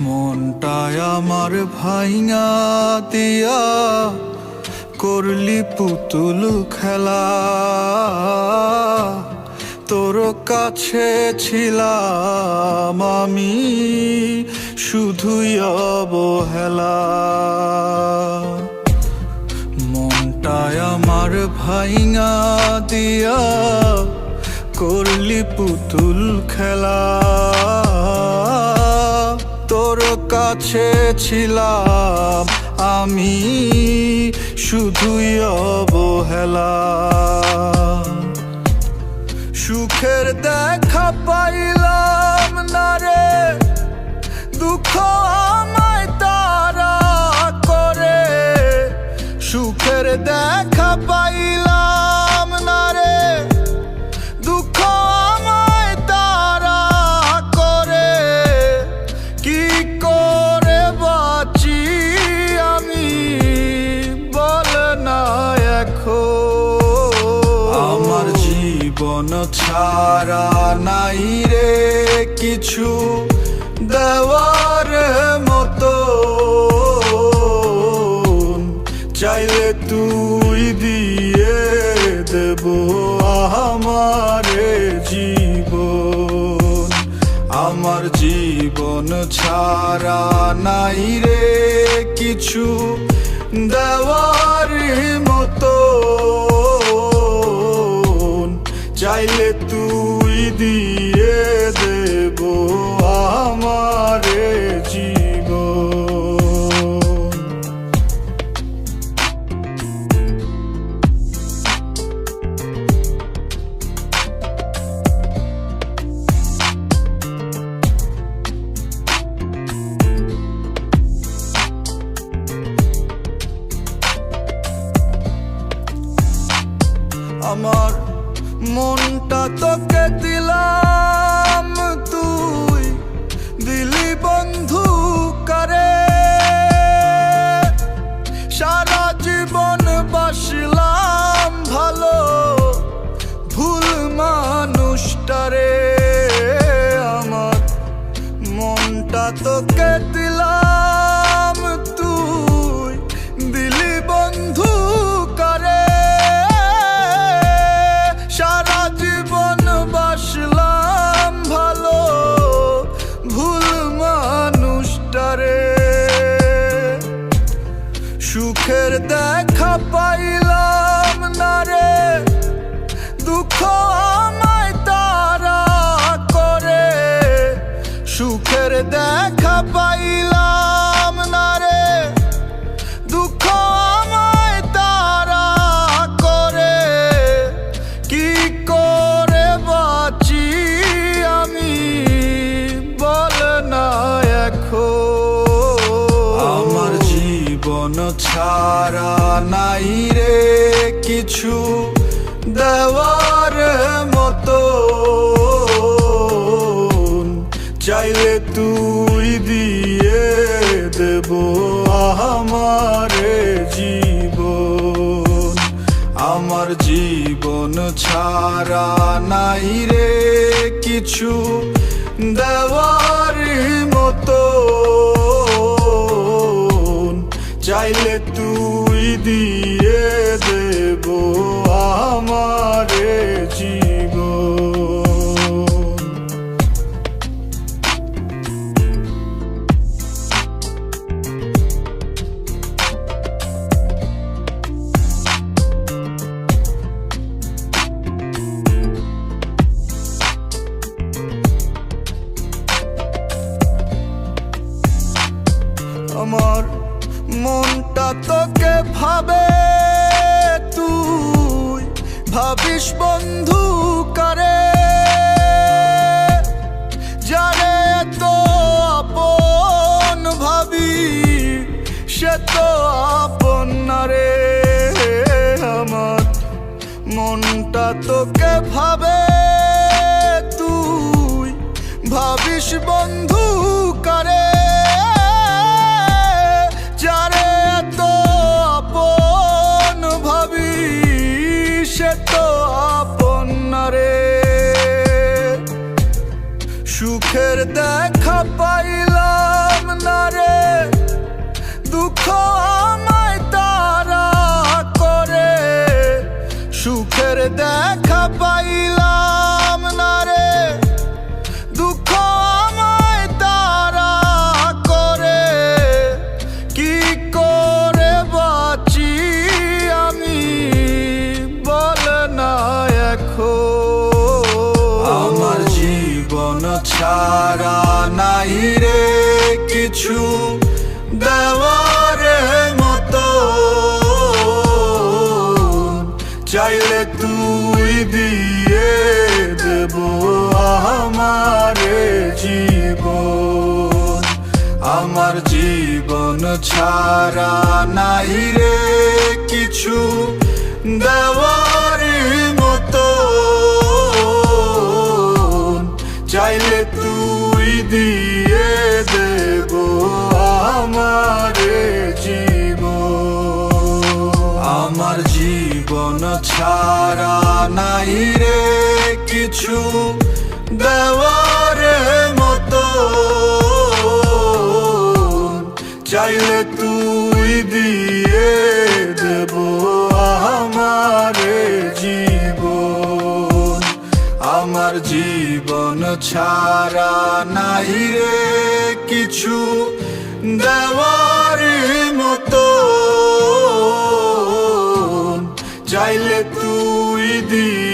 মনটায় আমার ভাইঙা দিয়া করলি পুতুল খেলা। তোর কাছে ছিলাম আমি, শুধুই অবহেলা। মনটায় আমার ভাইঙা দিয়া করলি পুতুল খেলা। তোর কাছে ছিলাম আমি, শুধুই অবহেলা। সুখের দেখা পাইলাম না রে, দুঃখ আমায় তারা করে। সুখের দেখা পাইলাম ছাড়া নাই রে কিছু দেওয়ার মতো। চাইলে তুই দিয়ে দেব আমারে জীবন। আমার জীবন ছাড়া নাই রে কিছু দেওয়ার মতো। চাইলে তুই দিয়ে মনটা তোকে দিলাম তুই দিলি বন্ধু। সুখের দেখা পাইলাম না রে। দুঃখ আমায় তারা করে। সুখের দেখা পাইলাম জীবন ছাড়া নাই রে কিছু দেওয়ার মতো। চাইলে তুই দিয়ে দেব আমারে জীবন। আমার জীবন ছাড়া নাই রে কিছু দেওয়ার মতো। চাইলে তুই দিয়ে দেব আমারে ভাবিস বন্ধু করে? যারে তো আপন ভাবি, সে তো আপন রে আমার। মনটা তোকে ভাবে দেখা পাইলাম ছাড়া নাই রে কিছু দেওয়ার মতো। চাইলে তুই দিয়ে দেব আমারে জীবন। আমার জীবন ছাড়া নাই রে কিছু দেওয়ার দিয়ে দেব আমার জীব আমার জীবন ছাড়া নাই রে কিছু দেওয়ার মতো। চাইলে তুই দিয়ে দেব। ছাড়া নাই রে কিছু দেওয়ার মতো। চাইলে তুই দিয়ে